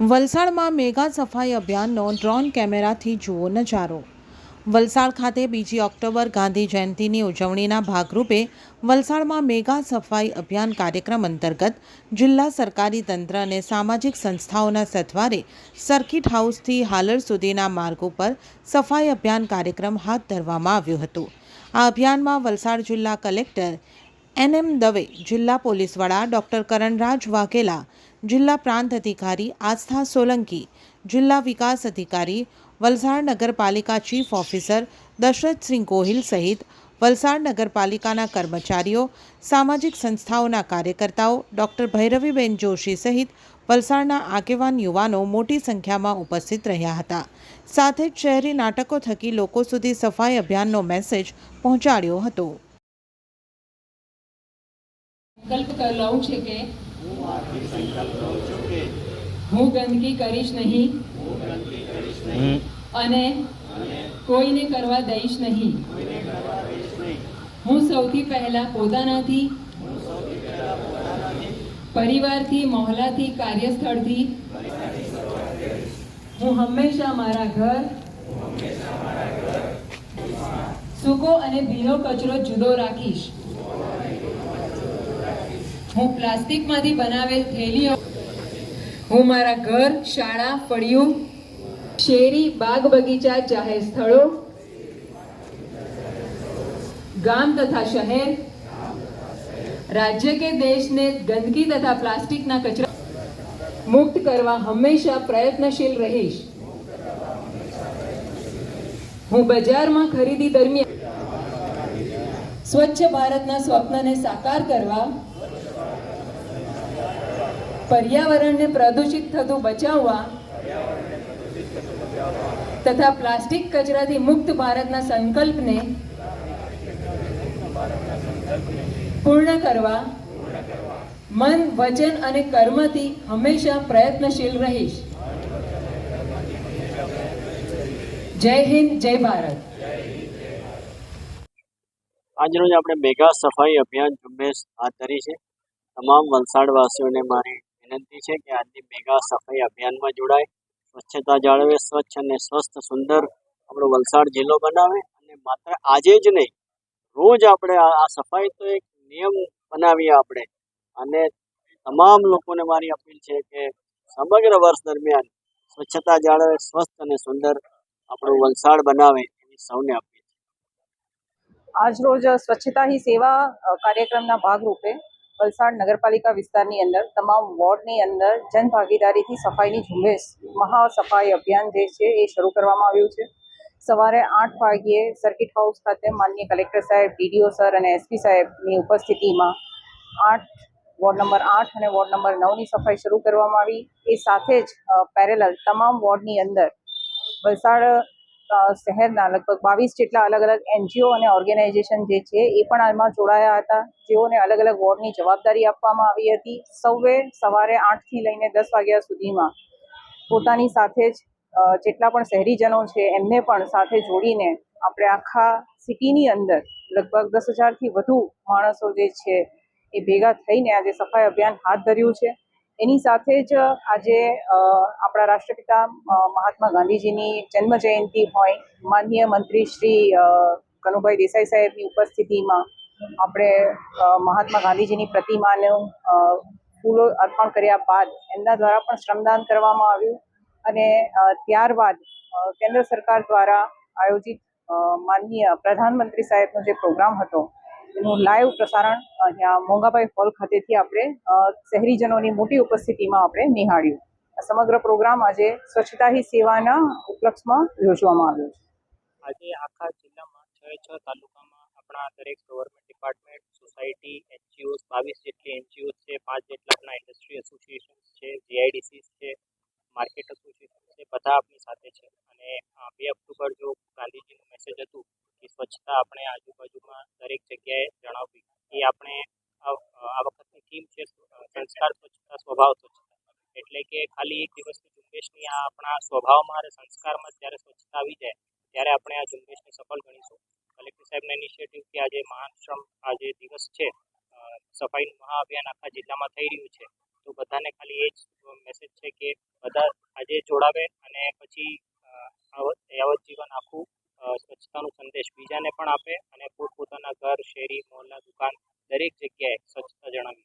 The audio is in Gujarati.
વલસાડમાં મેગા સફાઈ અભિયાનનો ડ્રોન કેમેરાથી જુઓ નજારો. વલસાડ ખાતે બીજી ઓક્ટોબર ગાંધી જયંતિની ઉજવણીના ભાગરૂપે વલસાડમાં મેગા સફાઈ અભિયાન કાર્યક્રમ અંતર્ગત જિલ્લા સરકારી તંત્ર અને સામાજિક સંસ્થાઓના સથવારે સર્કિટ હાઉસથી હાલર સુધીના માર્ગ ઉપર સફાઈ અભિયાન કાર્યક્રમ હાથ ધરવામાં આવ્યો હતો. આ અભિયાનમાં વલસાડ જિલ્લા કલેક્ટર એન એમ દવે, જિલ્લા પોલીસ વડા ડૉક્ટર કરણરાજ વાઘેલા જિલ્લા પ્રાંત અધિકારી આસ્થા સોલંકી, જિલ્લા વિકાસ અધિકારી વલસાડ નગરપાલિકા ચીફ ઓફિસર દશરથસિંહ ગોહિલ સહિત વલસાડ નગરપાલિકાના કર્મચારીઓ, સામાજિક સંસ્થાઓના કાર્યકર્તાઓ, ડૉક્ટર ભૈરવીબેન જોશી સહિત વલસાડના આગેવાન યુવાનો મોટી સંખ્યામાં ઉપસ્થિત રહ્યા હતા. સાથે જ શહેરી નાટકો થકી લોકો સુધી સફાઈ અભિયાનનો મેસેજ પહોંચાડ્યો હતો. સંકલ્પ કર લઉં છે કે હું ગંદકી કરીશ નહીં. અને કોઈને કરવા દઈશ નહીં. હું સૌથી પહેલા પોતાનાથી, પરિવારથી મોહલાથી કાર્યસ્થળથી, હું હંમેશા મારા ઘર, સૂકો અને ભીનો કચરો જુદો રાખીશ. હું પ્લાસ્ટિકમાંથી બનાવેલ થેલીઓ હું મારા ઘર, શાળા, ફળિયું, શેરી બાગ બગીચા જાહેર સ્થળો, ગામ તથા શહેર, રાજ્ય કે દેશને ગંદકી તથા પ્લાસ્ટિકના કચરા મુક્ત કરવા હંમેશા પ્રયત્નશીલ રહીશ. હું બજારમાં ખરીદી દરમિયાન સ્વચ્છ ભારતના સ્વપ્નને સાકાર કરવા પર્યાવરણને પ્રદૂષિત થતું બચાવવા તથા પ્લાસ્ટિક કચરાથી મુક્ત ભારતના સંકલ્પને પૂર્ણ કરવા મન, વચન અને કર્મથી હંમેશા પ્રયત્નશીલ રહીશ. જય હિન્દ, જય ભારત. આજરોજ આપણે મેગા સફાઈ અભિયાન ઝુંબેશ હાથ ધરી છે. તમામ વલસાડવાસીઓને મારી વિનંતી છે કે આજની મેગા સફાઈ અભિયાનમાં જોડાય, સ્વચ્છતા જાળવે, સ્વચ્છ અને સ્વસ્થ સુંદર આપણો વલસાડ જિલ્લો બનાવે અને માત્ર આજે જ નહીં, રોજ આપણે આ સફાઈ તો એક નિયમ બનાવીએ આપણે. અને તમામ લોકોને મારી અપીલ છે કે સમગ્ર વર્ષ દરમિયાન સ્વચ્છતા જાળવે, સ્વસ્થ અને સુંદર આપણું વલસાડ બનાવે એવી સૌને અપીલ છે. આજરોજ સ્વચ્છતા હી સેવા કાર્યક્રમના ભાગરૂપે વલસાડ નગરપાલિકા વિસ્તારની અંદર તમામ વોર્ડની અંદર જન ભાગીદારીથી સફાઈની ઝુંબેશ મહા સફાઈ અભિયાન જે છે એ શરૂ કરવામાં આવ્યું છે. સવારે આઠ વાગ્યે સર્કિટ હાઉસ ખાતે માનનીય કલેક્ટર સાહેબ ડીડીઓ સર અને એસપી સાહેબની ઉપસ્થિતિમાં આઠ, વોર્ડ નંબર આઠ અને વોર્ડ નંબર નવની સફાઈ શરૂ કરવામાં આવી. એ સાથે જ પેરેલલ તમામ વોર્ડની અંદર વલસાડ શહેરના લગભગ બાવીસ જેટલા અલગ અલગ એનજીઓ અને ઓર્ગેનાઇઝેશન જે છે, એ પણ આમાં જોડાયા હતા. જેઓને અલગ અલગ વોર્ડની જવાબદારી આપવામાં આવી હતી. સૌએ સવારે આઠથી લઈને દસ વાગ્યા સુધીમાં પોતાની સાથે જ જેટલા પણ શહેરીજનો છે, એમને પણ સાથે જોડીને આપણે આખા સિટીની અંદર લગભગ દસ હજારથી વધુ માણસો જે છે, એ ભેગા થઈને આજે સફાઈ અભિયાન હાથ ધર્યું છે. એની સાથે જ આજે આપણા રાષ્ટ્રપિતા મહાત્મા ગાંધીજીની જન્મ જયંતિ હોય, માનનીય મંત્રી શ્રી કનુભાઈ દેસાઈ સાહેબની ઉપસ્થિતિમાં આપણે મહાત્મા ગાંધીજીની પ્રતિમાનું ફૂલો અર્પણ કર્યા બાદ એમના દ્વારા પણ શ્રમદાન કરવામાં આવ્યું અને ત્યારબાદ કેન્દ્ર સરકાર દ્વારા આયોજિત માનનીય પ્રધાનમંત્રી સાહેબનો જે પ્રોગ્રામ હતો એનું લાઈવ પ્રસારણ અહીંયા મોંઘાભાઈ હોલ ખાતેથી આપણે શહેરીજનોની મોટી ઉપસ્થિતિમાં આપણે નિહાળ્યું. સમગ્ર પ્રોગ્રામ આજે સ્વચ્છતા હી સેવાના ઉપલક્ષમાં યોજવામાં આવ્યો છે. આજે આખા જિલ્લામાં છ છ તાલુકામાં આપણા દરેક ગવર્મેન્ટ ડિપાર્ટમેન્ટ સોસાયટી એનજીઓ બાવીસ જેટલી એનજીઓ છે, પાંચ જેટલા આપણા ઇન્ડસ્ટ્રી એસોસિએશન છે જીઆઈડીસી છે માર્કેટ એસોસિએશન છે, બધા આપણી સાથે છે. અને બે ઓક્ટોબર જો ગાંધીજીનું મેસેજ હતું સ્વચ્છતા આપણે આજુબાજુમાં દરેક જગ્યાએ જણાવવી એ આપણે આ વખતની થીમ છે, સંસ્કાર સ્વચ્છતા સ્વભાવ સ્વચ્છતા એટલે કે ખાલી એક દિવસની ઝુંબેશની આ આપણા સ્વભાવમાં અને સંસ્કારમાં જ્યારે સ્વચ્છતા આવી જાય, ત્યારે આપણે આ ઝુંબેશને સફળ ગણીશું. કલેક્ટર સાહેબના ઇનિશિયેટિવથી આજે મહાન શ્રમ, આ જે દિવસ છે સફાઈનું મહાઅભિયાન આખા જિલ્લામાં થઈ રહ્યું છે, તો બધાને ખાલી એ જ મેસેજ છે કે બધા આજે જોડાવે અને પછી યાવત જીવન આખું સ્વચ્છતાનો સંદેશ બીજાને પણ આપે અને પોતપોતાના ઘર, શેરી મોહલ્લા દુકાન દરેક જગ્યાએ સ્વચ્છતા જણાવી.